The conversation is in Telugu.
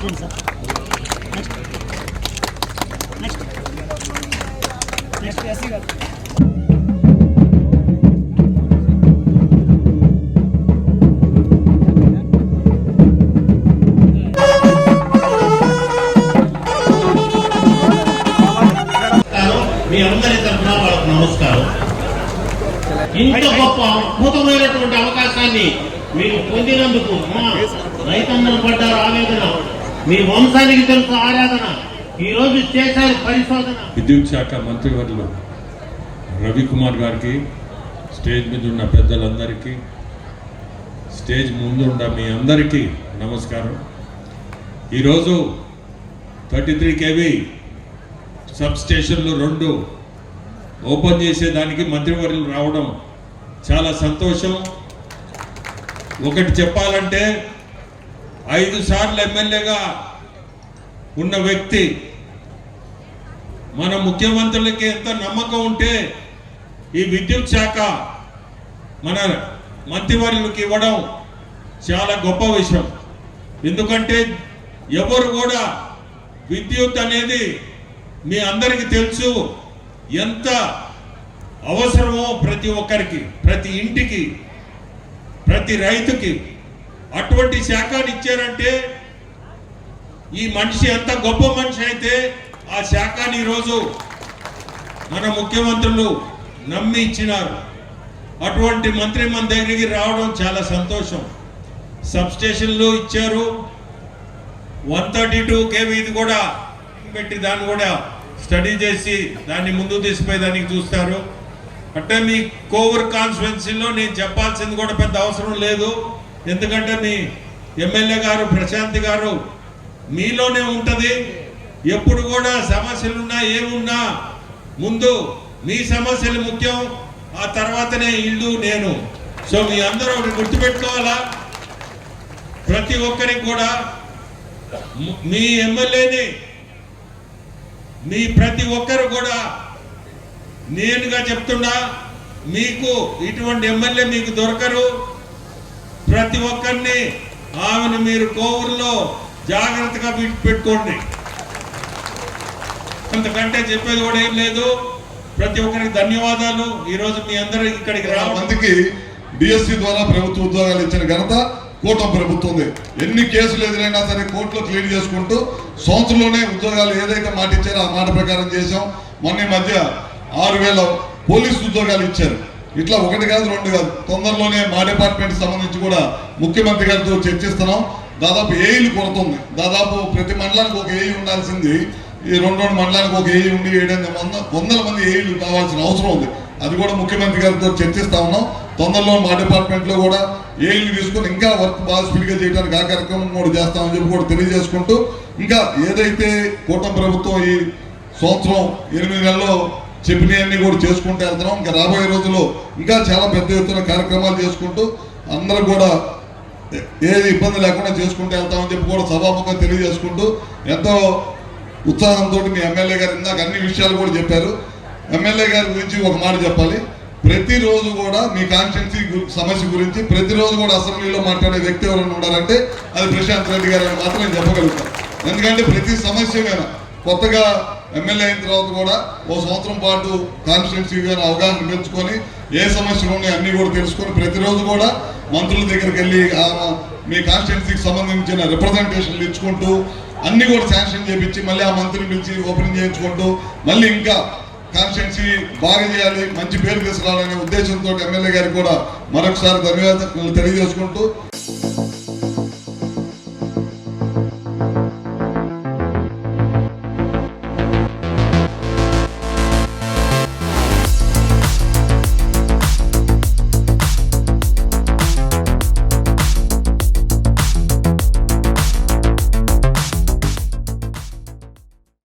చూడండి sir. Next next next SC గారు. నమస్కారం మీ అందరి తరఫున వాళ్ళకు నమస్కారం. ఇంత గొప్ప అద్భుతమైనటువంటి అవకాశాన్ని మీరు పొందినందుకు రైతన్నలు పడ్డారు ఆవేదన మీ వంశానికి తెలుసు ఆరాధన ఈ రోజు చేశారు పరిశోధన. విద్యుత్ శాఖ మంత్రివర్యులు రవికుమార్ గారికి స్టేజ్ మీద ఉన్న పెద్దలందరికీ స్టేజ్ ముందు ఉన్న మీ అందరికీ నమస్కారం. ఈరోజు థర్టీ త్రీ కేవీ సబ్ స్టేషన్లు రెండు ఓపెన్ చేసేదానికి మంత్రివర్యులు రావడం చాలా సంతోషం. ఒకటి చెప్పాలంటే ఐదు సార్లు ఎమ్మెల్యేగా ఉన్న వ్యక్తి మన ముఖ్యమంత్రులకి ఎంత నమ్మకం ఉంటే ఈ విద్యుత్ శాఖ మన మంత్రివర్యులకి ఇవ్వడం చాలా గొప్ప విషయం. ఎందుకంటే ఎవరు కూడా విద్యుత్ అనేది మీ అందరికీ తెలుసు ఎంత అవసరమో ప్రతి ఒక్కరికి ప్రతి ఇంటికి ప్రతి రైతుకి అటువంటి శాఖని ఇచ్చారంటే ఈ మనిషి ఎంత గొప్ప మనిషి అయితే ఆ శాఖని ఈరోజు మన ముఖ్యమంత్రులు నమ్మి ఇచ్చినారు. అటువంటి మంత్రి మన దగ్గరికి రావడం చాలా సంతోషం. సబ్స్టేషన్లు ఇచ్చారు. వన్ థర్టీ టూ కేవీది కూడా పెట్టి దాన్ని కూడా స్టడీ చేసి దాన్ని ముందు తీసిపోయేదానికి చూస్తారు. అంటే మీ కోవూర్ కాన్స్టిట్యున్సీలో నేను చెప్పాల్సింది కూడా పెద్ద అవసరం లేదు. ఎందుకంటే మీ ఎమ్మెల్యే గారు ప్రశాంతి గారు మీలోనే ఉంటుంది. ఎప్పుడు కూడా సమస్యలున్నా ఏమున్నా ముందు మీ సమస్యలు ముఖ్యం ఆ తర్వాతనే ఇల్లు నేను. సో మీ అందరూ ఒకటి గుర్తుపెట్టుకోవాలా? ప్రతి ఒక్కరికి కూడా మీ ఎమ్మెల్యేని మీ ప్రతి ఒక్కరు కూడా నేనుగా చెప్తున్నా మీకు ఇటువంటి ఎమ్మెల్యే మీకు దొరకరు. ప్రతి ఒక్కరిని ఆమెను మీరు కోవూరులో జాగ్రత్తగా పెట్టుకోండి. అంతకంటే చెప్పేది కూడా ఏం లేదు. ప్రతి ఒక్కరికి ధన్యవాదాలు. ఈ రోజు మీ అందరూ ఇక్కడికి రావడానికి మందికి డిఎస్సి ద్వారా ప్రభుత్వ ఉద్యోగాలు ఇచ్చిన ఘనత కూటమి ప్రభుత్వం ఎన్ని కేసులు ఎదురైనా సరే కోర్టులో క్లియర్ చేసుకుంటూ సంవత్సరంలోనే ఉద్యోగాలు ఏదైతే మాట ఇచ్చారో ఆ మాట ప్రకారం చేశాం. మొన్న ఈ మధ్య ఆరు వేల పోలీసు ఉద్యోగాలు ఇచ్చారు. ఇట్లా ఒకటి కాదు రెండు కాదు. తొందరలోనే మా డిపార్ట్మెంట్ సంబంధించి కూడా ముఖ్యమంత్రి గారితో చర్చిస్తున్నాం. దాదాపు ఏఈలు కొరత ఉంది దాదాపు ప్రతి మండలానికి ఒక ఏఈ ఉండాల్సింది. ఈ రెండు రెండు మండలానికి ఒక ఏఈ ఉండి ఏడెనిమిది వంద వందల మంది ఏఈలు కావాల్సిన అవసరం ఉంది. అది కూడా ముఖ్యమంత్రి గారితో చర్చిస్తా ఉన్నాం. తొందరలో మా డిపార్ట్మెంట్లో కూడా ఏఈలు తీసుకొని ఇంకా వర్క్ బాగా స్పీడ్గా చేయడానికి ఆ కార్యక్రమం కూడా చేస్తామని చెప్పి కూడా తెలియజేసుకుంటూ ఇంకా ఏదైతే కూటమి ప్రభుత్వం ఈ సంవత్సరం ఎనిమిది నెలలో చెప్పినవన్నీ కూడా చేసుకుంటూ వెళ్తున్నాం. ఇంకా రాబోయే రోజుల్లో ఇంకా చాలా పెద్ద ఎత్తున కార్యక్రమాలు చేసుకుంటూ అందరూ కూడా ఏది ఇబ్బంది లేకుండా చేసుకుంటూ వెళ్తామని చెప్పి కూడా సభాముఖంగా తెలియజేసుకుంటూ ఎంతో ఉత్సాహంతో మీ ఎమ్మెల్యే గారు ఇందాక అన్ని విషయాలు కూడా చెప్పారు. ఎమ్మెల్యే గారి గురించి ఒక మాట చెప్పాలి. ప్రతిరోజు కూడా మీ కాన్స్టిట్యున్సీ సమస్య గురించి ప్రతిరోజు కూడా అసెంబ్లీలో మాట్లాడే వ్యక్తి ఎవరైనా ఉన్నారంటే అది ప్రశాంత్ రెడ్డి గారు అని మాత్రం నేను చెప్పగలుగుతాను. ఎందుకంటే ప్రతి సమస్య మీద కొత్తగా ఎమ్మెల్యే అయిన తర్వాత కూడా ఓ సంవత్సరం పాటు కాన్స్టిట్యున్సీగా అవగాహన పెంచుకొని ఏ సమస్యలు ఉన్నాయి అన్నీ కూడా తెలుసుకొని ప్రతిరోజు కూడా మంత్రుల దగ్గరికి వెళ్ళి మీ కాన్స్టిట్యున్సీకి సంబంధించిన రిప్రజెంటేషన్లు ఇచ్చుకుంటూ అన్నీ కూడా శాంక్షన్ చేయించి మళ్ళీ ఆ మంత్రిని పిలిచి ఓపెనింగ్ చేయించుకుంటూ మళ్ళీ ఇంకా కాన్స్టిట్యున్సీ బాగా చేయాలి మంచి పేరు తీసుకురావాలనే ఉద్దేశంతో ఎమ్మెల్యే గారికి కూడా మరొకసారి ధన్యవాదాలు తెలియజేసుకుంటూ